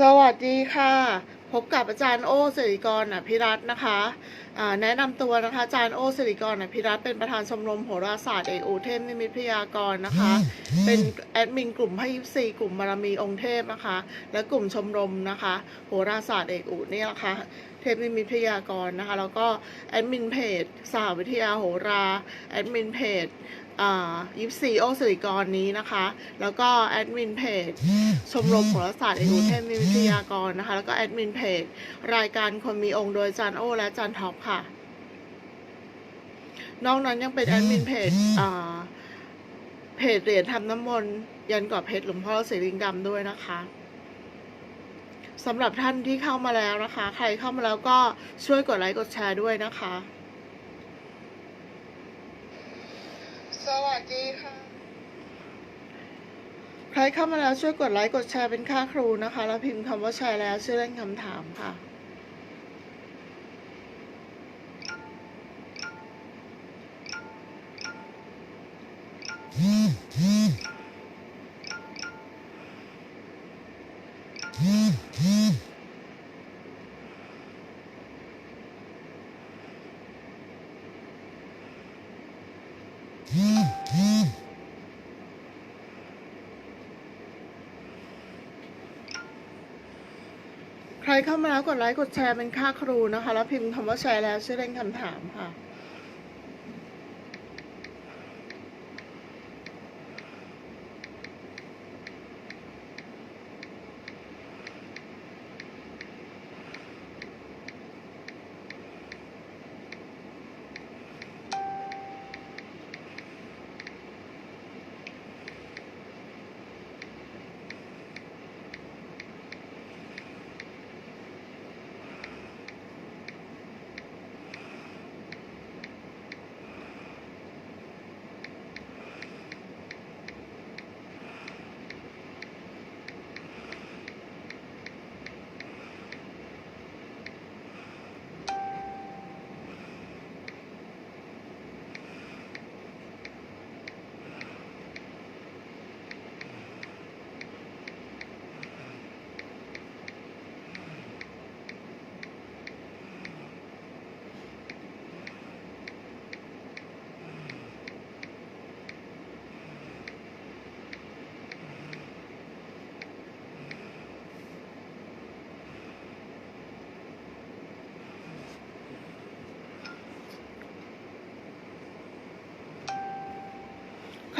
สวัสดีค่ะ พบกับอาจารย์โอสิริกรอภิรัตน์นะคะะแนะนำตัวนะคะอาจารย์โอสิริกรอภิรัตน์เป็นประธานชมรมโหราศาสตร์เอกอุเทพนิมิตพยากรณ์นะคะ เป็นแอดมินกลุ่มพยิปซีกลุ่มบารมีองค์เทพนะคะ และกลุ่มชมรมนะคะ โหราศาสตร์เอกอุนี่ยนะคะ เทพนิมิตพยากรณ์นะคะ แล้วก็แอดมินเพจสหวิทยาโหราแอดมินเพจยิปซีโอสิริกรนี้นะคะ แล้วก็แอดมินเพจชมรมโหราศาสตร์เอกอุเทพวิทยากรนะคะ แล้วก็แอดมินเพจรายการคนมีองค์โดยจานโอ และจานท็อปค่ะ นอกนั้นยังเป็นแอดมินเพจเพจเหรียญทำน้ำมนต์ยันกอบเพชรหลวงพ่อสีลิงดำด้วยนะคะ สำหรับท่านที่เข้ามาแล้วนะคะ ใครเข้ามาแล้วก็ช่วยกดไลค์กดแชร์ด้วยนะคะ สวัสดีค่ะ ใครเข้ามาแล้วช่วยกดไลค์กดแชร์เป็นค่าครูนะคะ แล้วพิมพ์คำว่าแชร์แล้วชื่อเล่นคำถามค่ะ ใครเข้ามาแล้วกดไลค์กดแชร์เป็นค่าครูนะคะ แล้วพิมพ์คำว่าแชร์แล้วชื่อเล่นคำถามค่ะ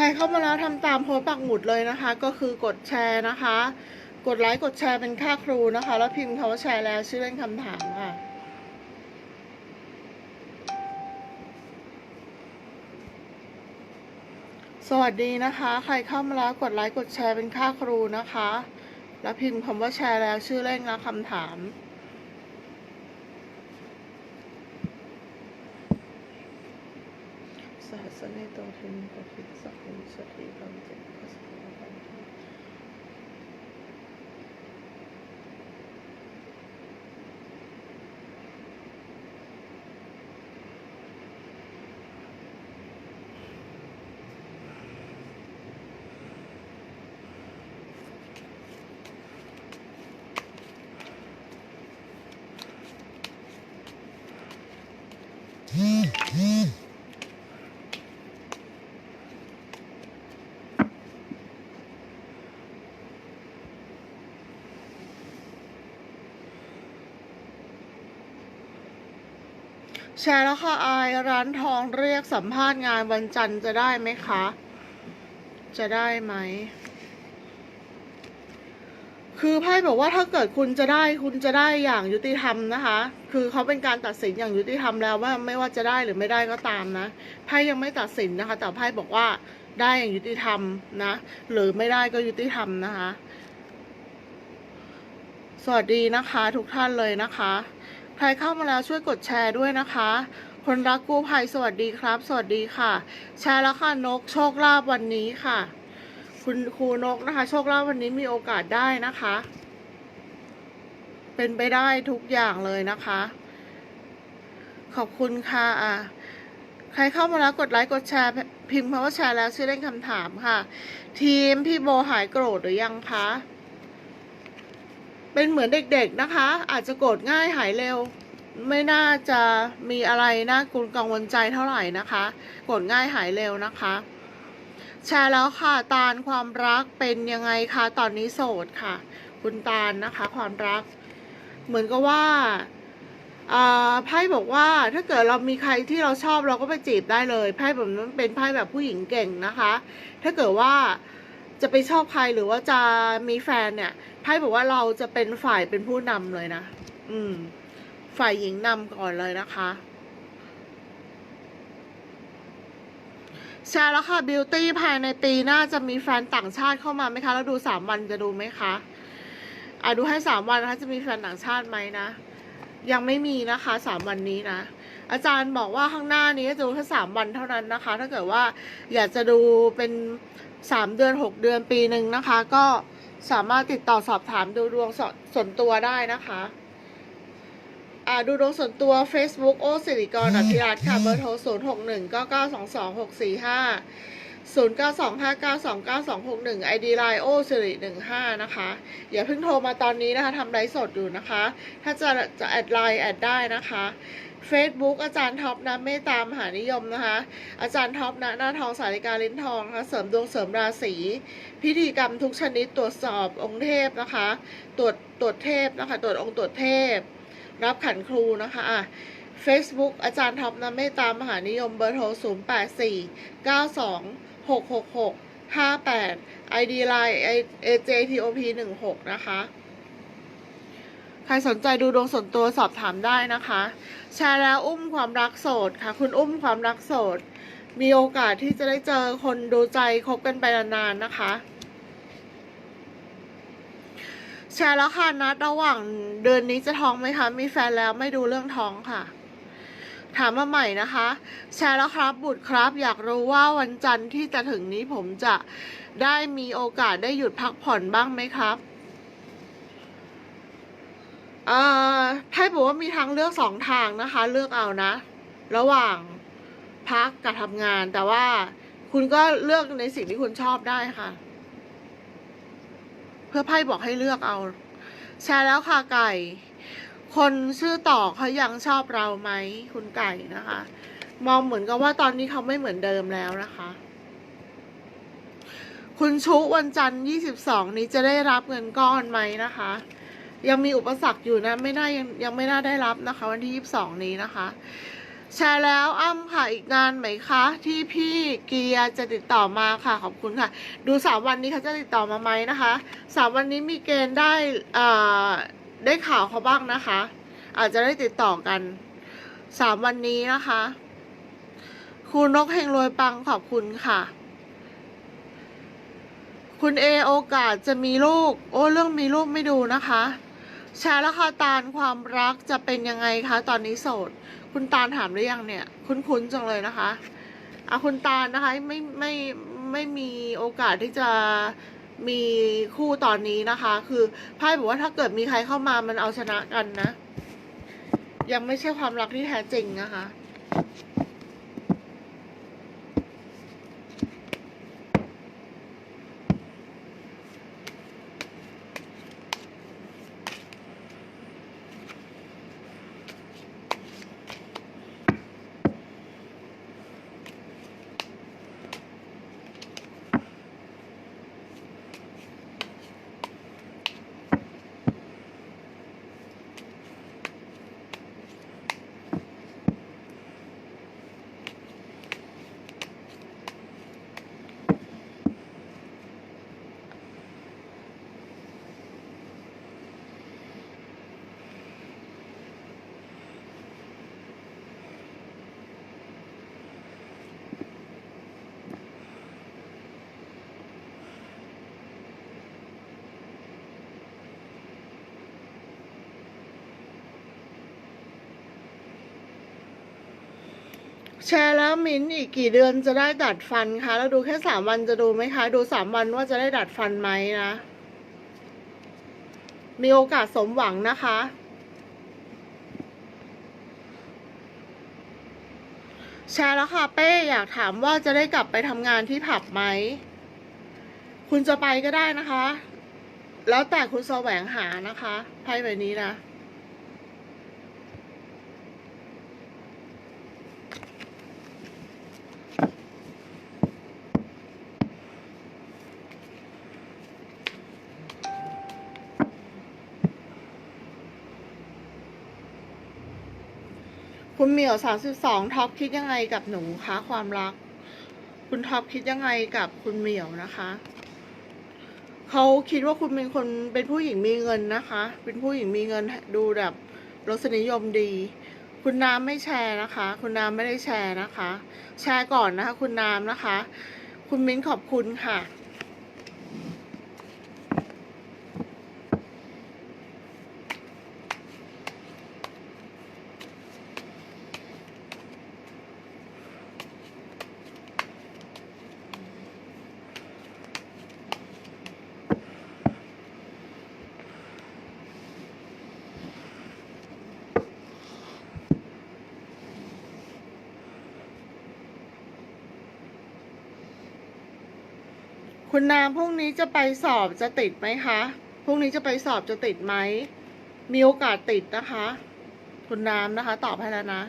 รเข้ามาแล้วทำตามโพสต์ปักหมุดเลยนะคะ ก็คือกดแชร์นะคะ กดไลค์กดแชร์เป็นค่าครูนะคะ แล้วพิมพ์คำว่าแชร์แล้วชื่อเล่นคำถามค่ะสวัสดีนะคะ ใครเข้ามาแล้วกดไลค์กดแชร์เป็นค่าครูนะคะ แล้วพิมพ์คำว่าแชร์แล้วชื่อเล่นและคำถาม สหัสเนโตเทนิปภิสัพพิสติธรรมเจตปัสสะธรรม แชร์แล้วค่ะอายร้านทองเรียกสัมภาษณ์งานวันจันทร์จะได้ไหมคะ จะได้ไหม คือไพ่บอกว่าถ้าเกิดคุณจะได้คุณจะได้อย่างยุติธรรมนะคะ คือเขาเป็นการตัดสินอย่างยุติธรรมแล้วว่าไม่ว่าจะได้หรือไม่ได้ก็ตามนะไพ่ยังไม่ตัดสินนะคะ แต่ไพ่บอกว่าได้อย่างยุติธรรมนะ หรือไม่ได้ก็ยุติธรรมนะคะ สวัสดีนะคะ ทุกท่านเลยนะคะ รเข้ามาแล้วช่วยกดแชร์ด้วยนะคะ คนรักกู้ภัยสวัสดีครับ สวัสดีค่ะ แชร์แล้วค่ะนกโชคลาภวันนี้ค่ะ คุณครูนกนะคะ โชคลาภวันนี้มีโอกาสได้นะคะ เป็นไปได้ทุกอย่างเลยนะคะ ขอบคุณค่ะอะใครเข้ามาแล้วกดไลค์กดแชร์พิมพ์คำว่าแชร์แล้วชื่อเล่นคำถามค่ะ ทีมพี่โบหายโกรธหรือยังคะ เป็นเหมือนเด็กๆนะคะ อาจจะโกรธง่ายหายเร็ว ไม่น่าจะมีอะไรน่ากุกังวลใจเท่าไหร่นะคะ โกรธง่ายหายเร็วนะคะ แชร์แล้วค่ะตาลความรักเป็นยังไงคะตอนนี้โสดค่ะ คุณตาลนะคะ ความรัก เหมือนกับว่าอ่าไพ่บอกว่าถ้าเกิดเรามีใครที่เราชอบเราก็ไปจีบได้เลยไพ่แบบนั้นเป็นไพ่แบบผู้หญิงเก่งนะคะ ถ้าเกิดว่า จะไปชอบใครหรือว่าจะมีแฟนเนี่ยไพ่บอกว่าเราจะเป็นฝ่ายเป็นผู้นำเลยนะ อืม ฝ่ายหญิงนำก่อนเลยนะคะ แชร์แล้วค่ะบิวตี้ภายในปีหน้าจะมีแฟนต่างชาติเข้ามาไหมคะ แล้วดูสามวันจะดูไหมคะอะดูให้สามวันนะคะจะมีแฟนต่างชาติไหมนะ ยังไม่มีนะคะสามวันนี้นะ อาจารย์บอกว่าข้างหน้านี้จะดูแค่สามวันเท่านั้นนะคะ ถ้าเกิดว่าอยากจะดูเป็นสามเดือนหกเดือนปีหนึ่งนะคะ ก็สามารถติดต่อสอบถามดูดวงสส่วนตัวได้นะคะอ่าดูดวงส่วนตัว Facebook โอสิริกรอภิรัตค่ะเบอร์โทร0 6 1 9 9 2 2 6 4 5 0 9 2 5 9 2 9 2 6 1 ID Line โอสิริ15 นะคะ อย่าเพิ่งโทรมาตอนนี้นะคะทำไลฟ์สดอยู่นะคะ ถ้าจะจะแอดไลน์แอดได้นะคะ Facebook อาจารย์ท็อปนะเมตตามหานิยมนะคะ อาจารย์ท็อปนะหน้าทองสาริกาลิ้นทองนะคะเสริมดวงเสริมราศีพิธีกรรมทุกชนิดตรวจสอบองค์เทพนะคะ ตรวจตรวจเทพนะคะ ตรวจองค์ตรวจเทพ รับขันครูนะคะอะ Facebook อาจารย์ท็อปนะเมตตามหานิยมเบอร์โทร 0 8 6 6 6 5 8 ID Line AJTOP 1 6นะคะ ใครสนใจดูดวงส่วนตัวสอบถามได้นะคะ แชร์แล้วอุ้มความรักโสดค่ะ คุณอุ้มความรักโสด มีโอกาสที่จะได้เจอคนดูใจคบกันไปนานๆนะคะแชร์แล้วค่ะนัดระหว่างเดือนนี้จะท้องไหมคะ มีแฟนแล้วไม่ดูเรื่องท้องค่ะ ถามมาใหม่นะคะ แชร์แล้วครับบุตรครับ อยากรู้ว่าวันจันทร์ที่จะถึงนี้ผมจะได้มีโอกาสได้หยุดพักผ่อนบ้างไหมครับเอ่อไพ่บอกว่ามีทางเลือกสองทางนะคะ เลือกเอานะ ระหว่างพักกับทำงาน แต่ว่าคุณก็เลือกในสิ่งที่คุณชอบได้ค่ะ เพื่อไพ่บอกให้เลือกเอา แชร์แล้วค่ะไก่ คนชื่อต่อเขายังชอบเราไหมคุณไก่นะคะ มองเหมือนกับว่าตอนนี้เขาไม่เหมือนเดิมแล้วนะคะ คุณชุวันจันทร์ยี่สิบสองนี้จะได้รับเงินก้อนไหมนะคะ ยังมีอุปสรรคอยู่นะ ไม่น่ายังยังไม่น่าได้รับนะคะ วันที่ยี่สิบสองนี้นะคะแชร์แล้วอ้ำค่ะอีกงานไหมคะ ที่พี่เกียร์จะติดต่อมาค่ะขอบคุณค่ะ ดูสามวันนี้เขาจะติดต่อมาไหมนะคะสามวันนี้มีเกณฑ์ได้อ่า ได้ข่าวเขาบ้างนะคะ อาจจะได้ติดต่อกันสามวันนี้นะคะ คุณนกเฮงรวยปังขอบคุณค่ะ คุณเอโอกาสจะมีลูก โอ้เรื่องมีลูกไม่ดูนะคะแชร์ราคาตาลความรักจะเป็นยังไงคะ ตอนนี้โสด คุณตาลถามหรือยังเนี่ย คุ้นๆจังเลยนะคะอะคุณตาลนะคะไม่ไม่ไม่มีโอกาสที่จะ มีคู่ตอนนี้นะคะ คือไพ่บอกว่าถ้าเกิดมีใครเข้ามามันเอาชนะกันนะ ยังไม่ใช่ความรักที่แท้จริงนะคะ แชร์แล้วมิ้นอีกกี่เดือนจะได้ดัดฟันคะแล้วดูแค่สามวันจะดูไหมคะ ดูสามวันว่าจะได้ดัดฟันไหมนะ มีโอกาสสมหวังนะคะ แชร์แล้วค่ะเป้อยากถามว่าจะได้กลับไปทำงานที่ผับไหม คุณจะไปก็ได้นะคะ แล้วแต่คุณแสวงหานะคะไพ่ใบนี้นะ คุณเหมียวสามสิบสองท็อปคิดยังไงกับหนูคะความรัก คุณท็อปคิดยังไงกับคุณเหมียวนะคะเขาคิดว่าคุณเป็นคนเป็นผู้หญิงมีเงินนะคะ เป็นผู้หญิงมีเงินดูแบบรสนิยมดี คุณน้ำไม่แชร์นะคะ คุณน้ำไม่ได้แชร์นะคะ แชร์ก่อนนะคะ คุณน้ำนะคะ คุณมิ้นขอบคุณค่ะ คุณน้ำพรุ่งนี้จะไปสอบจะติดไหมคะ พรุ่งนี้จะไปสอบจะติดไหม มีโอกาสติดนะคะ คุณน้ำนะคะ ตอบให้แล้วนะ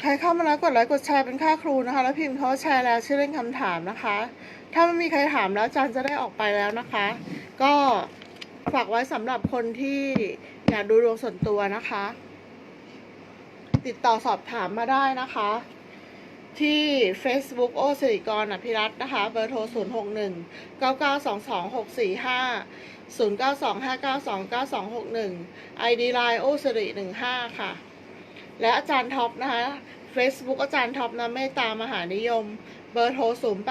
ใครเข้ามาแล้วกดไลค์กดแชร์เป็นค่าครูนะคะ แล้วพิมพ์เขาแชร์แล้วชื่อเล่นคำถามนะคะ ถ้าไม่มีใครถามแล้วอาจารย์จะได้ออกไปแล้วนะคะ ก็ฝากไว้สำหรับคนที่อยากดูดวงส่วนตัวนะคะ ติดต่อสอบถามมาได้นะคะ ที่ Facebook โอสิริกรอภิรัตน์นะคะ เบอร์โทร 0 6 1 9 9 2 2 6 4 5 0 9 2 5 9 2 9 2 6 1 ID Line โอสิริ15 ค่ะ และอาจารย์ท็อปนะคะ Facebook อาจารย์ท็อปนะเมตตามหานิยม เบอร์โทร 0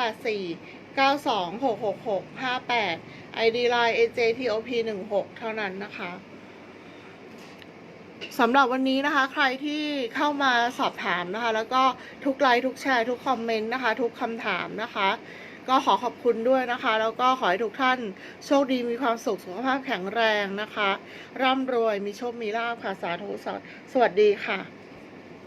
9 2 6 6 6 5 8 ID Line AJTOP 1 6เท่านั้นนะคะสำหรับวันนี้นะคะ ใครที่เข้ามาสอบถามนะคะ แล้วก็ทุกไลค์ทุกแชร์ ทุกคอมเมนต์นะคะ ทุกคำถามนะคะ ก็ขอขอบคุณด้วยนะคะ แล้วก็ขอให้ทุกท่านโชคดีมีความสุขสุขภาพแข็งแรงนะคะ ร่ำรวยมีโชคมีลาภค่ะสาธุสวัสดีค่ะ